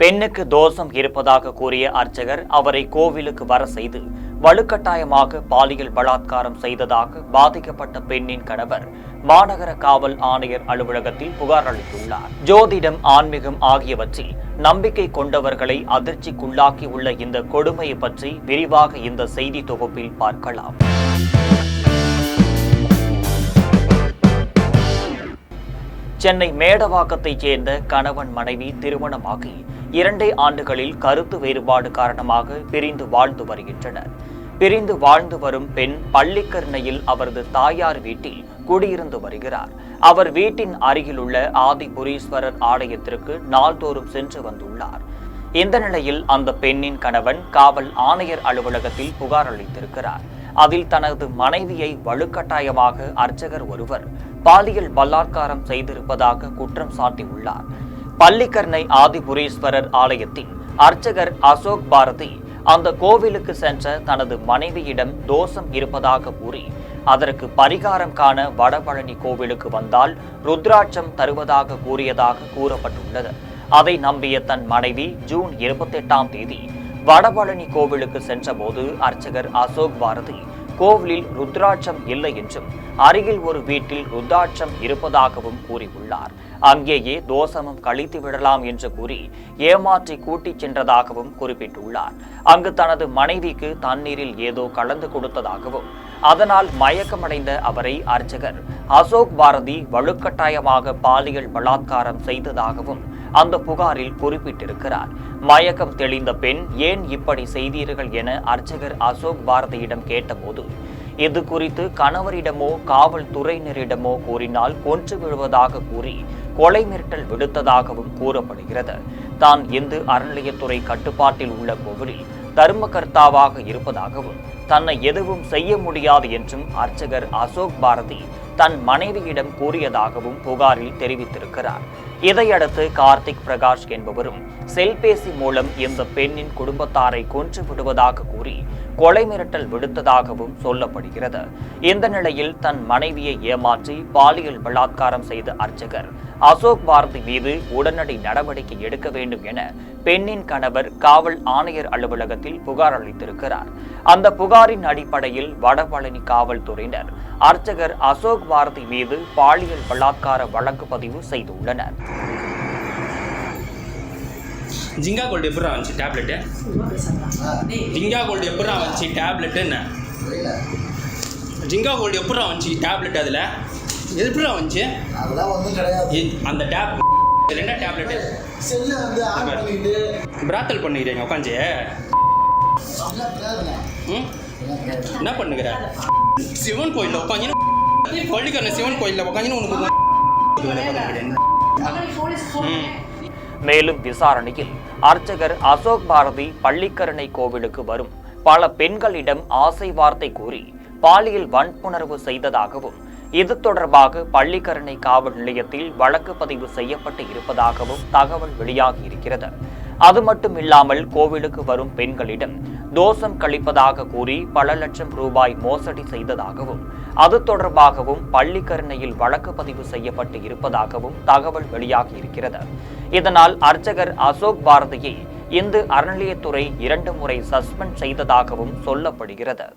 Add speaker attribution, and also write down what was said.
Speaker 1: பெண்ணுக்கு தோஷம் இருப்பதாக கூறிய அர்ச்சகர் அவரை கோவிலுக்கு வர செய்து வலுக்கட்டாயமாக பாலியல் பலாத்காரம் செய்ததாக பாதிக்கப்பட்ட பெண்ணின் கணவர் மாநகர காவல் ஆணையர் அலுவலகத்தில் புகார் அளித்துள்ளார். ஜோதிடம் ஆன்மீகம் ஆகியவற்றில் நம்பிக்கை கொண்டவர்களை அதிர்ச்சிக்குள்ளாக்கி உள்ள இந்த கொடுமையை பற்றி விரிவாக இந்த செய்தி தொகுப்பில் பார்க்கலாம். சென்னை மேடவாக்கத்தைச் சேர்ந்த கணவன் மனைவி திருமணமாகி இரண்டே ஆண்டுகளில் கருத்து வேறுபாடு காரணமாக பிரிந்து வாழ்ந்து வருகின்றனர். பிரிந்து வாழ்ந்து வரும் பெண் பள்ளிக்கரணையில் அவரது தாயார் வீட்டில் குடியிருந்து வருகிறார். அவர் வீட்டின் அருகிலுள்ள ஆதிபுரீஸ்வரர் ஆலயத்திற்கு நாள்தோறும் சென்று வந்துள்ளார். இந்த நிலையில் அந்த பெண்ணின் கணவன் காவல் ஆணையர் அலுவலகத்தில் புகார் அளித்திருக்கிறார். அதில் தனது மனைவியை வலுக்கட்டாயமாக அர்ச்சகர் ஒருவர் பாலியல் பலாத்காரம் செய்திருப்பதாக குற்றம் சாட்டியுள்ளார். பள்ளிக்கர்ணை ஆதிபுரீஸ்வரர் ஆலயத்தின் அர்ச்சகர் அசோக் பாரதி அந்த கோவிலுக்கு சென்ற தனது மனைவியிடம் தோஷம் இருப்பதாக கூறி அதற்கு பரிகாரம் காண வடபழனி கோவிலுக்கு வந்தால் ருத்ராட்சம் தருவதாக கூறியதாக கூறப்பட்டுள்ளது. அதை நம்பிய தன் மனைவி ஜூன் இருபத்தெட்டாம் தேதி வடபழனி கோவிலுக்கு சென்றபோது அர்ச்சகர் அசோக் பாரதி கோவிலில் ருத்ராட்சம் இல்லை என்றும் அருகில் ஒரு வீட்டில் ருத்ராட்சம் இருப்பதாகவும் கூறியுள்ளார். அங்கேயே தோசமும் கழித்து விடலாம் என்று கூறி ஏமாற்றி கூட்டிச் சென்றதாகவும் குறிப்பிட்டுள்ளார். அங்கு தனது மனைவிக்கு தண்ணீரில் ஏதோ கலந்து கொடுத்ததாகவும் அதனால் மயக்கமடைந்த அவரை அர்ச்சகர் அசோக் பாரதி வலுக்கட்டாயமாக பாலியல் பலாத்காரம் செய்ததாகவும் அந்த புகாரில் குறிப்பிட்டிருக்கிறார். மயக்கம் தெளிந்த பெண் ஏன் இப்படி செய்தீர்கள் என அர்ச்சகர் அசோக் பாரதியிடம் கேட்டபோது இது குறித்து கணவரிடமோ காவல்துறையினரிடமோ கூறினால் கொன்று விழுவதாக கூறி கொலை மிரட்டல் விடுத்ததாகவும் கூறப்படுகிறது. தான் இந்து அறநிலையத்துறை கட்டுப்பாட்டில் உள்ள கோவிலில் தர்மகர்த்தாவாக இருப்பதாகவும் தன்னை எதுவும் செய்ய முடியாது என்றும் அர்ச்சகர் அசோக் பாரதி தன் மனைவியிடம் கூறியதாகவும் புகாரில் தெரிவித்திருக்கிறார். இதையடுத்து கார்த்திக் பிரகாஷ் என்பவரும் செல்பேசி மூலம் இந்த பெண்ணின் குடும்பத்தாரை கொன்று விடுவதாக கூறி கொலை மிரட்டல் விடுத்ததாகவும் சொல்லப்படுகிறது. இந்த நிலையில் தன் மனைவியை ஏமாற்றி பாலியல் பலாத்காரம் செய்த அர்ச்சகர் அசோக் பாரதி மீது உடனடி நடவடிக்கை எடுக்க வேண்டும் என பெண்ணின் கணவர் காவல் ஆணையர் அலுவலகத்தில் புகார் அளித்திருக்கிறார். அந்த புகாரின் அடிப்படையில் வடபழனி காவல்துறையினர் அர்ச்சகர் அசோக் பாரதி மீது பாலியல் பலாத்கார வழக்கு பதிவு செய்துள்ளனர்.
Speaker 2: ஜிங்கா கோல்டு எப்படா வந்துச்சு டேப்லெட்டு? ஜிங்கா கோல்டு எப்படா வந்துச்சு டேப்லெட்டு என்ன ஜிங்கா கோல்டு எப்படா வந்துச்சு டேப்லெட் அதில்? எப்படா வந்துச்சு? அந்த டேப் என்ன டேப்லெட்டு?
Speaker 3: பண்ணிட்டு.
Speaker 2: பிராத்தல் பண்ணிக்கிறீங்க உட்காந்து. ம். என்ன பண்ணுகிற? சிவன் கோயிலில் உட்காந்து பள்ளிக்கரண சிவன் கோயிலில் உட்காந்து உனக்கு
Speaker 1: மேலும் விசாரணையில் அர்ச்சகர் அசோக் பாரதி பள்ளிக்கரணை கோவிலுக்கு வரும். பல பெண்களிடம் ஆசை வார்த்தை கூறி பாலியல் வன்புணர்வு செய்ததாகவும் இது தொடர்பாக பள்ளிக்கரணை காவல் நிலையத்தில் வழக்கு பதிவு செய்யப்பட்டு இருப்பதாகவும் தகவல் வெளியாகி இருக்கிறது. அது மட்டும் இல்லாமல் கோவிலுக்கு வரும் பெண்களிடம் தோஷம் கழிப்பதாக கூறி பல லட்சம் ரூபாய் மோசடி செய்ததாகவும் அது தொடர்பாகவும் பள்ளிக்கரணையில் வழக்கு பதிவு செய்யப்பட்டு இருப்பதாகவும் தகவல் வெளியாகி இருக்கிறது. இதனால் அர்ச்சகர் அசோக் பாரதியை இந்து அறநிலையத்துறை இரண்டு முறை சஸ்பெண்ட் செய்ததாகவும் சொல்லப்படுகிறது.